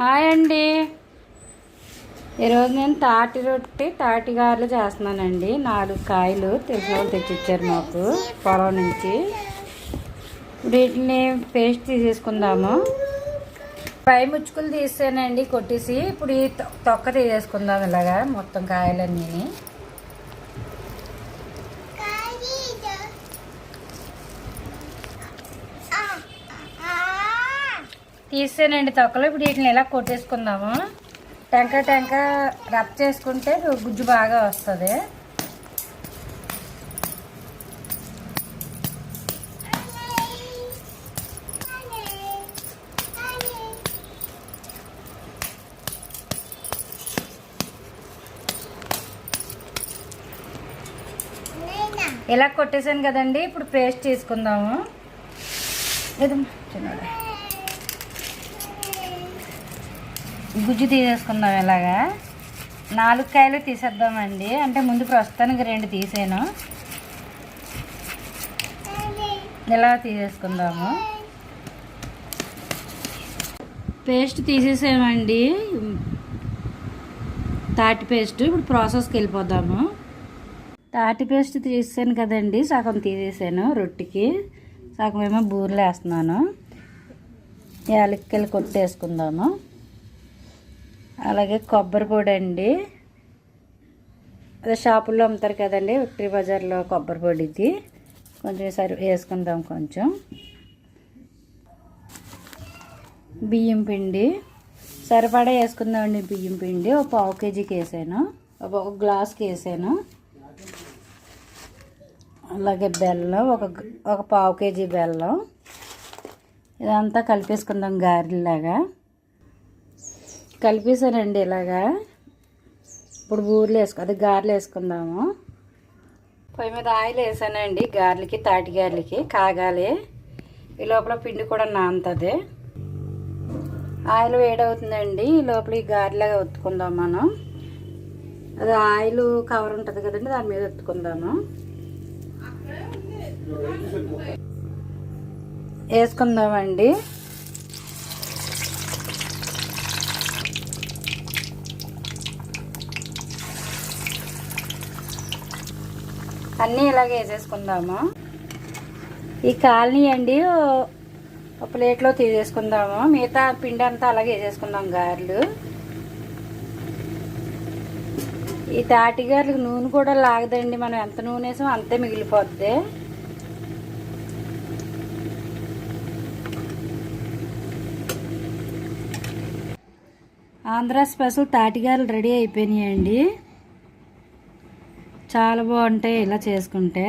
Hi అండి. ఈరోజు నేను తాటి రొట్టి తాటి గారెలు చేస్తున్నానండి. నాలుగు కాయలు తెలిసిన వాళ్ళు తెచ్చిచ్చారు మాకు పొలం నుంచి. వీటిని పేస్ట్ తీసేసుకుందాము. పై ముచ్చుకులు తీసానండి కొట్టేసి. ఇప్పుడు ఈ తొక్క తీసేసుకుందాం ఇలాగా మొత్తం కాయలన్నీ. తీసేనండి తొక్కలు. ఇప్పుడు వీటిని ఇలా కొట్టేసుకుందాము? టెంక టెంక రబ్ చేసుకుంటే గుజ్జు బాగా వస్తుంది. ఇలా కొట్టేసాను కదండి. ఇప్పుడు పేస్ట్ తీసుకుందాము ఏదమ్మా చిన్నోడా. గుజ్జు తీసేసుకుందాం ఇలాగా. నాలుగు కాయలు తీసేద్దామండి. అంటే ముందు ప్రస్తుతానికి రెండు తీసాను. ఇలా తీసేసుకుందాము? పేస్ట్ తీసేసామండి తాటి పేస్ట్. ఇప్పుడు ప్రాసెస్కి వెళ్ళిపోదాము. తాటి పేస్ట్ తీసాను కదండి. సగం తీసేసాను రొట్టెకి. సగం ఏమో బూరెలు వేస్తున్నాను యాలక్కాయలు కొట్టేసుకుందాము. అలాగే కొబ్బరి పొడి అండి అదే షాపుల్లో అమ్ముతారు కదండి విక్టరీ బజార్లో కొబ్బరి పొడి ఇది కొంచెం సరి వేసుకుందాం కొంచెం. బియ్యం పిండి. సరిపడా వేసుకుందామండి బియ్యం పిండి. ఒక పావు కేజీకి వేసాను ఒక ఒక గ్లాస్కి వేసాను అలాగే బెల్లం ఒక ఒక పావు కేజీ బెల్లం. ఇదంతా కలిపేసుకుందాం గారెలాగా కలిపేసానండి ఇలాగా. ఇప్పుడు బూరెలు వేసుకో అది గారెలు వేసుకుందాము. పొయ్యి మీద ఆయిల్ వేసానండి గారెలకి తాటి గారెలకి కాగాలి. ఈ లోపల పిండి కూడా నానుతుంది. ఆయిల్ వేడవుతుందండి ఈ లోపల ఈ గారెలాగా ఒత్తుకుందాం మనం. అది ఆయిల్ కవర్ ఉంటుంది కదండి దాని మీద ఒత్తుకుందాము. వేసుకుందామండి. అన్నీ ఇలాగే వేసేసుకుందాము? ఈ కాలనీ అండి ఒక ప్లేట్లో తీసేసుకుందాము? మిగతా పిండి అంతా అలాగే వేసేసుకుందాం గారెలు. ఈ తాటి గారెలకు నూనె కూడా లాగదండి మనం ఎంత నూనె వేసామో అంతే మిగిలిపోద్ది. ఆంధ్ర స్పెషల్ తాటిగారలు రెడీ అయిపోయినాయండి. చాలా బాగుంటాయి ఇలా చేసుకుంటే.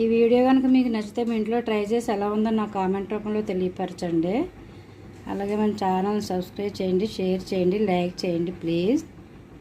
ఈ వీడియో కనుక మీకు నచ్చితే మీ ఇంట్లో ట్రై చేసి ఎలా ఉందో నా కామెంట్ రూపంలో తెలియపరచండి. అలాగే మన ఛానల్ సబ్స్క్రైబ్ చేయండి షేర్ చేయండి లైక్ చేయండి ప్లీజ్.